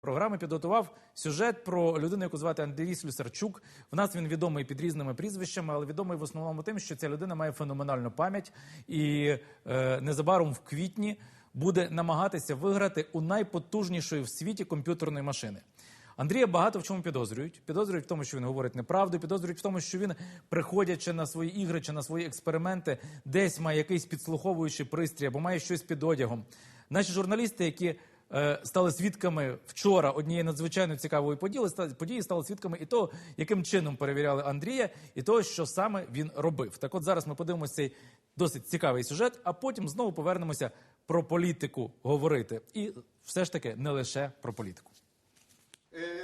програми підготував сюжет про людину, яку звати Андрій Слюсарчук. В нас він відомий під різними прізвищами, але відомий в основному тим, що ця людина має феноменальну пам'ять і е, незабаром в квітні буде намагатися виграти у найпотужнішої в світі комп'ютерної машини. Андрія багато в чому підозрюють. Підозрюють в тому, що він говорить неправду, підозрюють в тому, що він, приходячи на свої ігри чи на свої експерименти, десь має якийсь підслуховуючий пристрій або має щось під одягом. Наші журналісти, які стали свідками вчора однієї надзвичайно цікавої події, події стали свідками і того, яким чином перевіряли Андрія, і того, що саме він робив. Так, от зараз ми подивимося цей досить цікавий сюжет, а потім знову повернемося про політику говорити, і все ж таки не лише про політику.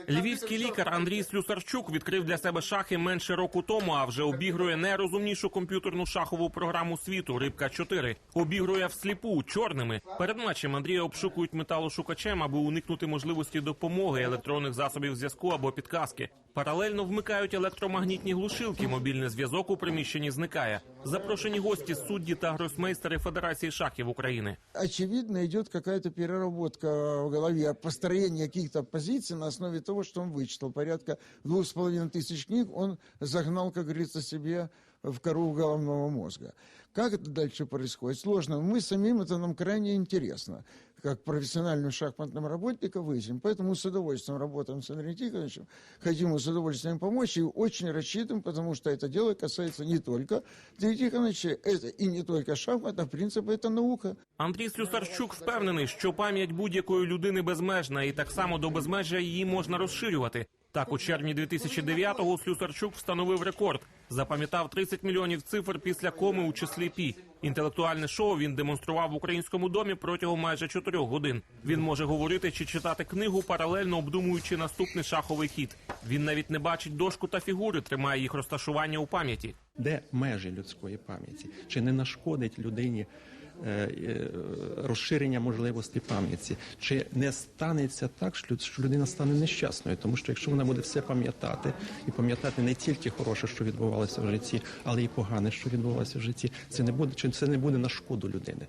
Львівський лікар Андрій Слюсарчук відкрив для себе шахи менше року тому, а вже обігрує найрозумнішу комп'ютерну шахову програму світу Рибка 4 Обігрує всліпу чорними. Перед матчем Андрія обшукують металошукачем, аби уникнути можливості допомоги електронних засобів зв'язку або підказки. Паралельно вмикають електромагнітні глушилки. Мобільний зв'язок у приміщенні зникає. Запрошені гості судді та гросмейстери Федерації шахів України. очевидно, идет какая-то переработка в голове, построение каких-то позиций на основе того, что он вичитав. Порядка двух с половиной тысяч книг он загнал, как говорится, себе в кору головного мозга. Как это дальше происходит? Сложно. Мы самим, это нам крайне интересно, как профессиональным шахматным работникам выясним. Поэтому с удовольствием работаем с Андреем Тихоновичем, хотим ему с удовольствием помочь и очень рассчитываем, потому что это дело касается не только Андрея Тихоновича, это и не только шахмат, а в принципе это наука. Андрій Слюсарчук впевнений, що пам'ять будь-якої людини безмежна, і так само до безмежжя її можна розширювати. Так, у червні 2009-го Слюсарчук встановив рекорд. Запам'ятав 30 мільйонів цифр після коми у числі пі. Інтелектуальне шоу він демонстрував в українському домі протягом майже 4 годин. Він може говорити чи читати книгу, паралельно обдумуючи наступний шаховий хід. Він навіть не бачить дошку та фігури, тримає їх розташування у пам'яті. де межі людської пам'яті, чи не нашкодить людині розширення можливості пам'яті, чи не станеться так, що людина стане нещасною, тому що якщо вона буде все пам'ятати і пам'ятати не тільки хороше, що відбувалося в житті, але й погане, що відбувалося в житті, це не буде чи це не буде на шкоду людини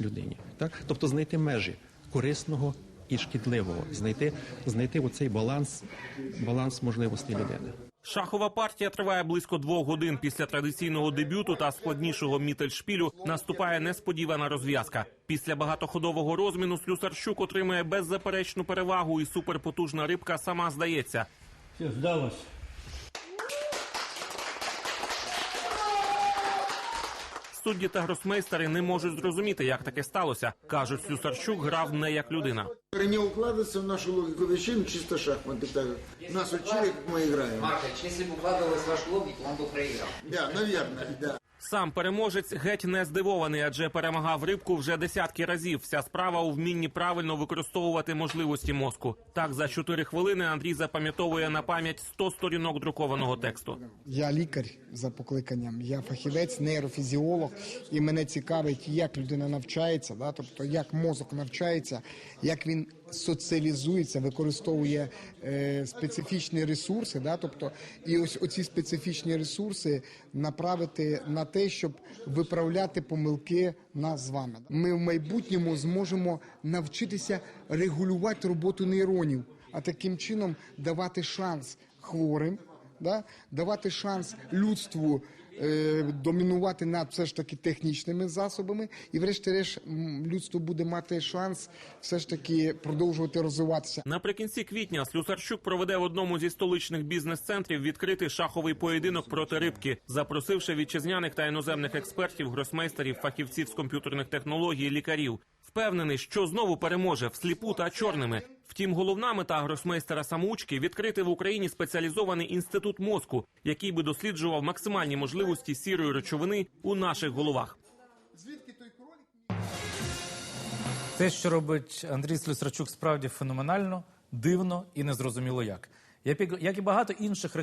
людині. Так, тобто знайти межі корисного. І шкідливого знайти знайти оцей баланс, баланс можливостей людини. Шахова партія триває близько двох годин. Після традиційного дебюту та складнішого мітельшпілю наступає несподівана розв'язка. Після багатоходового розміну Слюсарчук отримує беззаперечну перевагу, і суперпотужна рибка сама здається. Все, здалось. Судді та гросмейстери не можуть зрозуміти, як таке сталося. кажуть, Слюсарчук грав не як людина. Не укладывается в нашу логику вещей, ну, чисто шахматы. Так. Нас учили, как мы играем. Маркович, если бы укладывалась в вашу логику, он бы проиграл. Да, наверное, да. Сам переможець геть не здивований, адже перемагав рибку вже десятки разів. Вся справа у вмінні правильно використовувати можливості мозку. Так за 4 хвилини Андрій запам'ятовує на пам'ять 100 сторінок друкованого тексту. Я лікар за покликанням, я фахівець, нейрофізіолог, і мене цікавить, як людина навчається, да? тобто як мозок навчається, як він соціалізується, використовує е, специфічні ресурси. Да? Тобто, і ось оці специфічні ресурси направити на те, щоб виправляти помилки нас з вами. Ми в майбутньому зможемо навчитися регулювати роботу нейронів, а таким чином давати шанс хворим да? давати шанс людству домінувати над все ж таки технічними засобами, і, врешті-решт, людство буде мати шанс все ж таки продовжувати розвиватися. Наприкінці квітня Слюсарчук проведе в одному зі столичних бізнес-центрів відкритий шаховий поєдинок проти рибки, запросивши вітчизняних та іноземних експертів, гросмейстерів, фахівців з комп'ютерних технологій, лікарів. Впевнений, що знову переможе всліпу та чорними. Втім, головна мета гросмейстера самоучки відкрити в Україні спеціалізований інститут мозку, який би досліджував максимальні можливості сірої речовини у наших головах. Звідки той Те, що робить Андрій Слюсарчук, справді феноменально, дивно і незрозуміло як. Як і багато інших